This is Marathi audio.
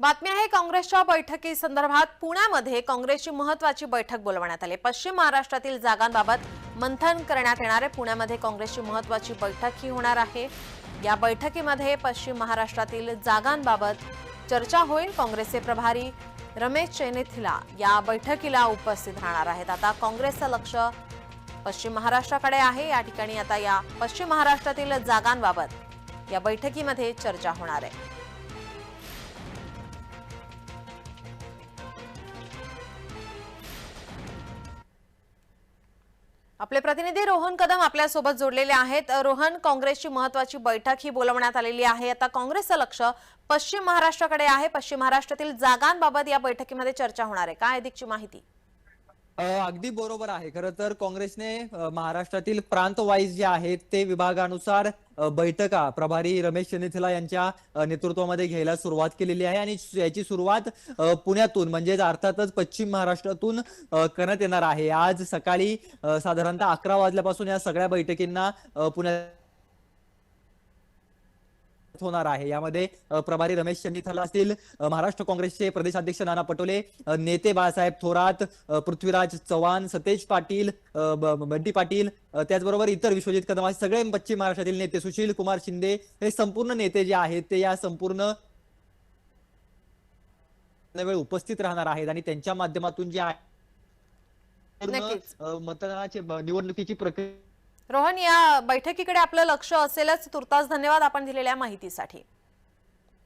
बातमी आहे काँग्रेसच्या बैठकी संदर्भात पुण्यामध्ये काँग्रेसची महत्वाची बैठक बोलवण्यात आली. पश्चिम महाराष्ट्रातील जागांबाबत मंथन करण्यात येणार आहे. पुण्यामध्ये काँग्रेसची महत्वाची बैठक ही होणार आहे. या बैठकीमध्ये पश्चिम महाराष्ट्रातील जागांबाबत चर्चा होईल. काँग्रेसचे प्रभारी रमेश चैनेथिला या बैठकीला उपस्थित राहणार आहेत. आता काँग्रेसचं लक्ष पश्चिम महाराष्ट्राकडे आहे. या ठिकाणी आता या पश्चिम महाराष्ट्रातील जागांबाबत या बैठकीमध्ये चर्चा होणार आहे. आपले प्रतिनिधी रोहन कदम आपल्यासोबत जोडलेले आहेत. रोहन काँग्रेसची महत्वाची बैठक ही बोलवण्यात आलेली आहे. आता काँग्रेसचं लक्ष पश्चिम महाराष्ट्राकडे आहे. पश्चिम महाराष्ट्रातील जागांबाबत या बैठकीमध्ये चर्चा होणार आहे. काय अधिकची माहिती? अगदी बरोबर आहे. खरं तर काँग्रेसने महाराष्ट्रातील प्रांत वाईज जे आहेत ते विभागानुसार बैठका प्रभारी रमेश चन्नेथिला यांच्या नेतृत्वामध्ये घ्यायला सुरुवात केलेली आहे. आणि याची सुरुवात पुण्यातून म्हणजेच अर्थातच पश्चिम महाराष्ट्रातून करण्यात येणार आहे. आज सकाळी साधारणतः अकरा वाजल्यापासून या सगळ्या बैठकींना पुण्यात होणार आहे. यामध्ये प्रभारी रमेश चन्नीथला असतील महाराष्ट्र काँग्रेसचे प्रदेशाध्यक्ष नाना पटोले नेते बाळासाहेब थोरात पृथ्वीराज चव्हाण सतेज पाटील बंटी पाटील त्याचबरोबर इतर विश्वजित कदम सगळे पश्चिम महाराष्ट्रातील नेते सुशील कुमार शिंदे हे संपूर्ण नेते जे आहेत ते या संपूर्ण वेळ उपस्थित राहणार आहेत आणि त्यांच्या माध्यमातून जे आहे मतदानाची निवडणुकीची प्रक्रिया रोहन या बैठकीकडे आपलं लक्ष असेलच. तुर्तास धन्यवाद आपण दिलेल्या माहितीसाठी.